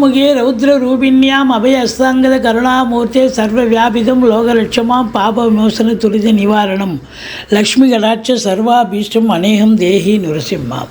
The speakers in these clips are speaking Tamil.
சதுர்முகே ரௌத்ர ரூபிண்யாம் அபய அஸ்தாங்கத கருணாமூர்த்தே சர்வ வியாபிதம் லோகலட்சமாம் பாப விமோசன துரித நிவாரணம். லக்ஷ்மி கடாட்ச சர்வாபீஷ்டம் அநேகம் தேகி நுரசிம்மாம்.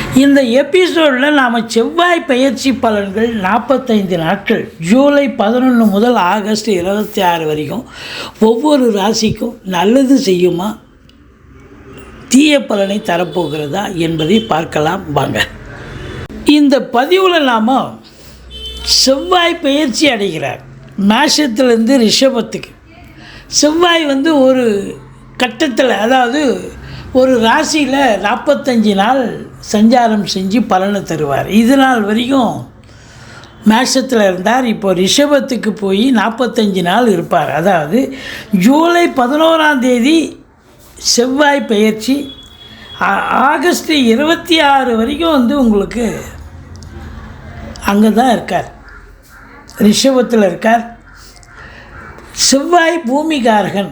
இந்த எபிசோடில் நாம் செவ்வாய் பயிற்சி பலன்கள் நாற்பத்தைந்து நாட்கள் ஜூலை பதினொன்று முதல் ஆகஸ்ட் இருபத்தி ஆறு வரைக்கும் ஒவ்வொரு ராசிக்கும் நல்லது செய்யுமா தீய பலனை தரப்போகிறதா என்பதை பார்க்கலாம் வாங்க. இந்த பதிவில் நாம் செவ்வாய் பயிற்சி அடைகிறார். மேஷத்துலேருந்து ரிஷபத்துக்கு. செவ்வாய் வந்து ஒரு கட்டத்தில் அதாவது ஒரு ராசியில் நாற்பத்தஞ்சு நாள் சஞ்சாரம் செஞ்சு பலனை தருவார். இது நாள் வரைக்கும் மேஷத்தில் இருந்தார். இப்போ ரிஷபத்துக்கு போய் நாற்பத்தஞ்சு நாள் இருப்பார். அதாவது ஜூலை பதினோராம் தேதி செவ்வாய் பயிற்சி ஆகஸ்ட் இருபத்தி ஆறு வரைக்கும் வந்து உங்களுக்கு அங்கே தான் இருக்கார். ரிஷபத்தில் இருக்கார். செவ்வாய் பூமிகாரகன்.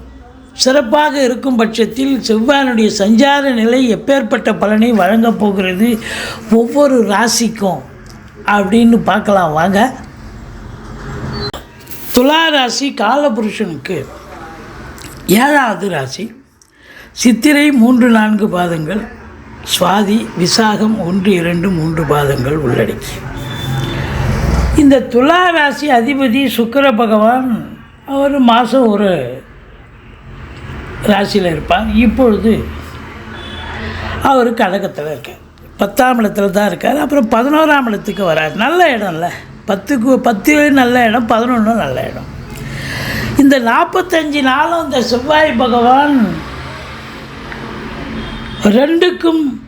சிறப்பாக இருக்கும் பட்சத்தில் செவ்வாயினுடைய சஞ்சார நிலை எப்பேற்பட்ட பலனை வழங்கப் போகிறது ஒவ்வொரு ராசிக்கும் அப்படின்னு பார்க்கலாம். வாங்க. துலா ராசி காலபுருஷனுக்கு ஏழாவது ராசி. சித்திரை மூன்று நான்கு பாதங்கள். சுவாதி விசாகம் ஒன்று இரண்டு மூன்று பாதங்கள் உள்ளடக்கி. இந்த துலா ராசி அதிபதி சுக்கர பகவான் அவர் மாதம் ஒரு ராசியில் இருப்பார். இப்பொழுது அவர் கடகத்தில் இருக்கார். பத்தாம் இடத்துல தான் இருக்கார். அப்புறம் பதினோராம் இடத்துக்கு வரார். நல்ல இடம்ல. பத்துக்கு பத்து நல்ல இடம் பதினொன்று நல்ல இடம். இந்த நாற்பத்தஞ்சு நாளும் இந்த செவ்வாய் பகவான் ரெண்டுக்கும்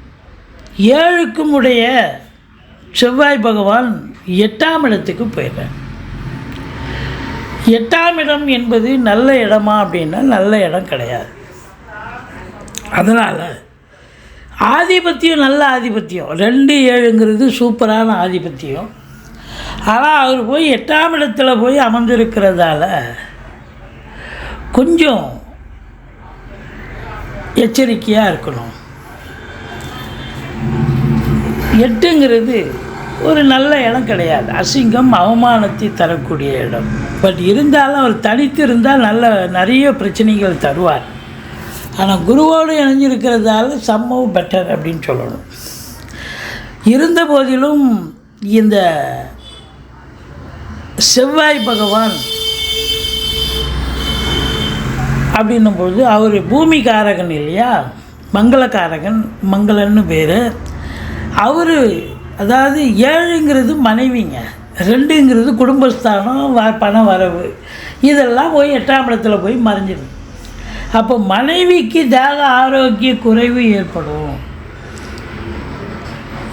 ஏழுக்கும் உடைய செவ்வாய் பகவான் எட்டாம் இடத்துக்கு போயிடுறார். எட்டாம் இடம் என்பது நல்ல இடமா அப்படின்னா நல்ல இடம் கிடையாது. அதனால் ஆதிபத்தியம் நல்ல ஆதிபத்தியம். ரெண்டு ஏழுங்கிறது சூப்பரான ஆதிபத்தியம். ஆனால் அவர் போய் எட்டாம் இடத்துல போய் அமர்ந்திருக்கிறதால கொஞ்சம் எச்சரிக்கையாக இருக்கணும். எட்டுங்கிறது ஒரு நல்ல இடம் கிடையாது. அசிங்கம் அவமானத்தை தரக்கூடிய இடம். பட் இருந்தாலும் அவர் தனித்து இருந்தால் நல்ல நிறைய பிரச்சனைகள் தருவார். ஆனால் குருவோடு இணைஞ்சிருக்கிறதால சம்மவ் பெட்டர் அப்படின்னு சொல்லணும். இருந்த போதிலும் இந்த செவ்வாய் பகவான் அப்படின்னும் பொழுது அவர் பூமிகாரகன் இல்லையா? மங்களக்காரகன் மங்களன்னு பேர். அவர் அதாவது ஏழுங்கிறது மனைவிங்க ரெண்டுங்கிறது குடும்பஸ்தானம் வ பண வரவு. இதெல்லாம் போய் எட்டாம் இடத்துல போய் மறைஞ்சிடும். அப்போ மனைவிக்கு தேக ஆரோக்கிய குறைவு ஏற்படும்.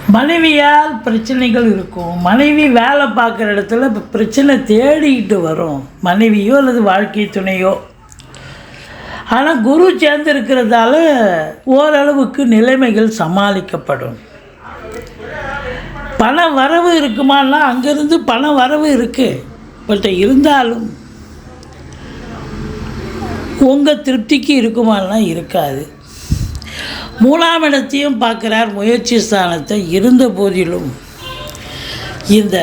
மனைவியால் பிரச்சனைகள் இருக்கும். மனைவி வேலை பார்க்குற இடத்துல பிரச்சனை தேடிக்கிட்டு வரும். மனைவியோ அல்லது வாழ்க்கை துணையோ. ஆனால் குரு சேர்ந்து இருக்கிறதால ஓரளவுக்கு நிலைமைகள் சமாளிக்கப்படும். பண வரவு இருக்குமான்னா அங்கேருந்து பண வரவு இருக்குது பட் இருந்தாலும் உங்கள் திருப்திக்கு இருக்குமானா இருக்காது. மூணாம் இடத்தையும் பார்க்குறார் முயற்சி ஸ்தானத்தை இருந்த போதிலும் இந்த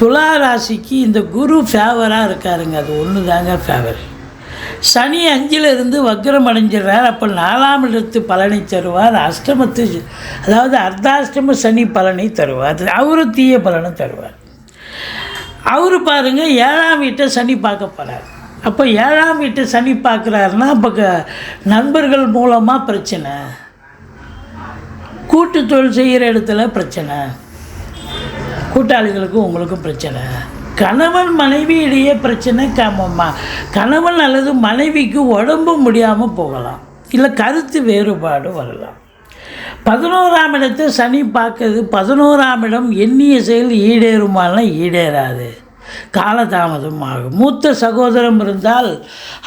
துலா ராசிக்கு இந்த குரு ஃபேவராக இருக்காருங்க. அது ஒன்று தாங்க ஃபேவர் சனி அஞ்சிலிருந்து வக்ரம் அடைஞ்சிடுறார். அப்போ நாலாம் இடத்து பலனை தருவார். அஷ்டமத்து அதாவது அர்த்தாஷ்டம சனி பலனை தருவார். அவரு தீய பலனை தருவார். அவர் பாருங்க ஏழாம் வீட்டை சனி பார்க்க போகிறார் அப்போ ஏழாம் வீட்டை சனி பார்க்குறாருன்னா அப்போ க- நண்பர்கள் மூலமாக பிரச்சனை. கூட்டு தொழில் செய்கிற இடத்துல பிரச்சனை. கூட்டாளிகளுக்கும் உங்களுக்கும் பிரச்சனை. கணவன் மனைவி இடையே பிரச்சனை காமம்மா. கணவன் அல்லது மனைவிக்கு உடம்பு முடியாமல் போகலாம். இல்லை கருத்து வேறுபாடு வரலாம். பதினோராம் இடத்தை சனி பார்க்குது. பதினோராம் இடம் எண்ணிய செயல் ஈடேறுமானா ஈடேறாது. காலதாமதம் ஆகும். மூத்த சகோதரம் இருந்தால்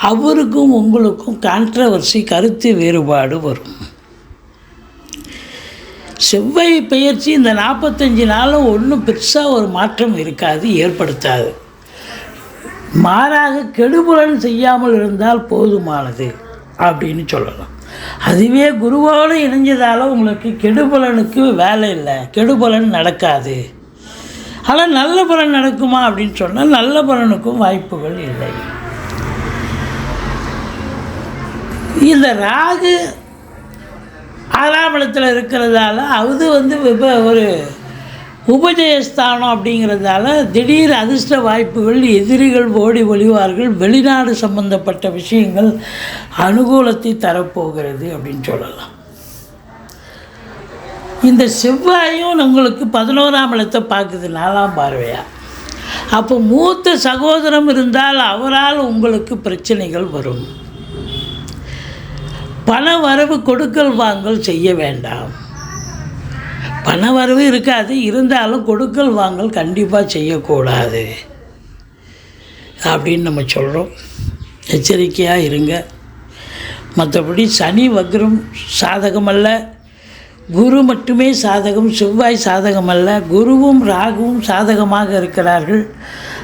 அவருக்கும் உங்களுக்கும் கான்ட்ரவர்சி கருத்து வேறுபாடு வரும். செவ்வாய் பெயர்ச்சி இந்த நாற்பத்தஞ்சு நாளும் ஒன்றும் பெருசாக ஒரு மாற்றம் இருக்காது ஏற்படுத்தாது. மாறாக கெடுபுலன் செய்யாமல் இருந்தால் போதுமானது அப்படின்னு சொல்லலாம். அதுவே குருவோடு இணைஞ்சதால் உங்களுக்கு கெடுபலனுக்கு வேலை இல்லை கெடுபலன் நடக்காது. ஆனால் நல்ல பலன் நடக்குமா அப்படின்னு சொன்னால் நல்ல பலனுக்கும் வாய்ப்புகள் இல்லை. இந்த ராகு ஆறாம் இடத்துல இருக்கிறதால அது வந்து இப்போ ஒரு உபஜயஸ்தானம் அப்படிங்கிறதால திடீர் அதிர்ஷ்ட வாய்ப்புகள் எதிரிகள் ஓடி ஒளிவார்கள் வெளிநாடு சம்பந்தப்பட்ட விஷயங்கள் அனுகூலத்தை தரப்போகிறது அப்படின்னு சொல்லலாம். இந்த செவ்வாயும் உங்களுக்கு பதினோராம் இடத்தை பார்க்குது நாலாம் பார்வையா. அப்போ மூத்த சகோதரம் இருந்தால் அவரால் உங்களுக்கு பிரச்சனைகள் வரும். பண வரவு கொடுக்கல் வாங்கல் செய்ய வேண்டாம். பண வரவு இருக்காது இருந்தாலும் கொடுக்கல் வாங்கல் கண்டிப்பாக செய்யக்கூடாது. அப்படின்னு நம்ம சொல்கிறோம் எச்சரிக்கையாக இருங்க. மற்றபடி சனி வக்ரம் சாதகமல்ல. குரு மட்டுமே சாதகம் செவ்வாய் சாதகமல்ல. குருவும் ராகுவும் சாதகமாக இருக்கிறார்கள்.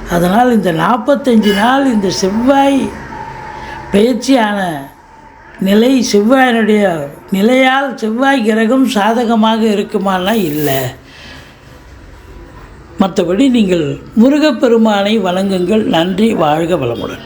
அதனால் இந்த நாற்பத்தஞ்சு நாள் இந்த செவ்வாய் பயிற்சியான நிலை செவ்வாயினுடைய நிலையால் செவ்வாய் கிரகம் சாதகமாக இருக்குமானா இல்லை. மற்றபடி நீங்கள் முருகப்பெருமானை வணங்குங்கள். நன்றி வாழ்க வளமுடன்.